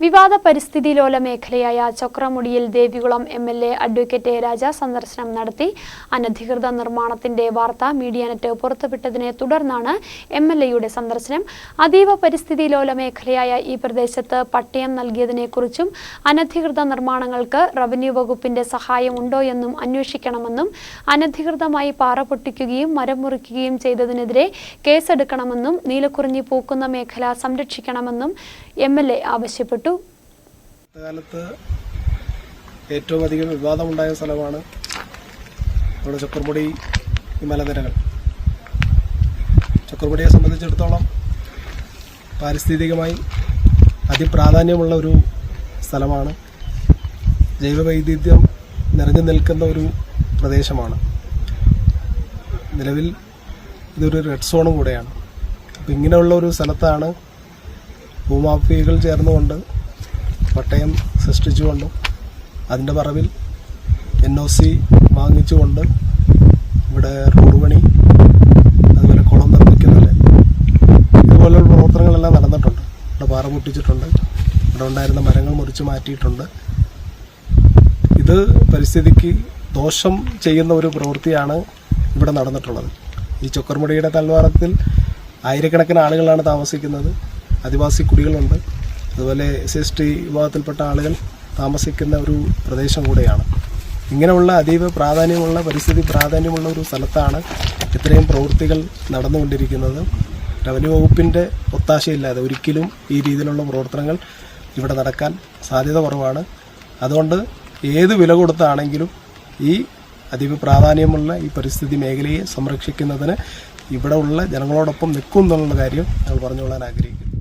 വിവാദ പരിസ്ഥിതി ലോല മേഖലയായ ചക്രമുടിയിൽ Devikulam M L A advocate Raja സന്ദർശനം നടത്തി. അനധികൃത നിർമ്മാണത്തിന്റെ വാർത്ത മീഡിയാനെറ്റ് പുറത്തുവിട്ടതിനെ തുടർന്നാണ് എം എൽ എയുടെ സന്ദർശനം. അതീവ പരിസ്ഥിതി ലോല മേഖലയായ ഈ പ്രദേശത്ത് പട്ടയം നൽകിയതിനെക്കുറിച്ചും അനധികൃത നിർമ്മാണങ്ങൾക്ക് റവന്യൂ വകുപ്പിന്റെ സഹായം ഉണ്ടോ എന്നും അന്വേഷിക്കണമെന്നും അനധികൃതമായി പാറ പൊട്ടിക്കുകയും മരം മുറിക്കുകയും ചെയ്തതിനെതിരെ കേസെടുക്കണമെന്നും നീലക്കുറിഞ്ഞി പൂക്കുന്ന മേഖല സംരക്ഷിക്കണമെന്നും എം എൽ എ കാലത്ത് ഏറ്റവും അധികം വിവാദമുണ്ടായ സ്ഥലമാണ് നമ്മുടെ ചക്രമുടി മലനിരകൾ ചക്രമുടിയെ സംബന്ധിച്ചിടത്തോളം പാരിസ്ഥിതികമായി അതിപ്രാധാന്യമുള്ള ഒരു സ്ഥലമാണ്. ജൈവവൈവിധ്യം നിറഞ്ഞു നിൽക്കുന്ന ഒരു പ്രദേശമാണ്. നിലവിൽ ഇതൊരു റെഡ് സോണും കൂടെയാണ്. അപ്പം ഇങ്ങനെയുള്ള ഒരു സ്ഥലത്താണ് ഭൂമാഫിയകൾ ചേർന്നുകൊണ്ട് പട്ടയം സൃഷ്ടിച്ചുകൊണ്ടും അതിന്റെ പറവിൽ എൻ ഒ സി വാങ്ങിച്ചുകൊണ്ട് ഇവിടെ റോഡ് പണി അതുപോലെ കുളം നിർമ്മിക്കുന്നില്ല ഇതുപോലുള്ള പ്രവർത്തനങ്ങളെല്ലാം നടന്നിട്ടുണ്ട്. ഇവിടെ പാറ പൊട്ടിച്ചിട്ടുണ്ട് ഇവിടെ ഉണ്ടായിരുന്ന മരങ്ങൾ മുറിച്ച് മാറ്റിയിട്ടുണ്ട്. ഇത് പരിസ്ഥിതിക്ക് ദോഷം ചെയ്യുന്ന ഒരു പ്രവൃത്തിയാണ് ഇവിടെ നടന്നിട്ടുള്ളത്. ഈ ചൊക്കർമുടിയുടെ തൽവാരത്തിൽ ആയിരക്കണക്കിന് ആളുകളാണ് താമസിക്കുന്നത്. ആദിവാസി കുടികളുണ്ട്. അതുപോലെ എസ് എസ് ടി വിഭാഗത്തിൽപ്പെട്ട ആളുകൾ താമസിക്കുന്ന ഒരു പ്രദേശം കൂടെയാണ്. ഇങ്ങനെയുള്ള അതീവ പ്രാധാന്യമുള്ള പരിസ്ഥിതി പ്രാധാന്യമുള്ള ഒരു സ്ഥലത്താണ് ഇത്രയും പ്രവൃത്തികൾ നടന്നുകൊണ്ടിരിക്കുന്നത്. റവന്യൂ വകുപ്പിന്റെ ഒത്താശയില്ലാതെ ഒരിക്കലും ഈ രീതിയിലുള്ള പ്രവർത്തനങ്ങൾ ഇവിടെ നടക്കാൻ സാധ്യത കുറവാണ്. അതുകൊണ്ട് ഏത് വില കൊടുത്താണെങ്കിലും ഈ അതീവ പ്രാധാന്യമുള്ള ഈ പരിസ്ഥിതി മേഖലയെ സംരക്ഷിക്കുന്നതിന് ഇവിടെ ഉള്ള ജനങ്ങളോടൊപ്പം നിൽക്കും എന്നുള്ള കാര്യം ഞങ്ങൾ പറഞ്ഞുകൊള്ളാൻ ആഗ്രഹിക്കുന്നു.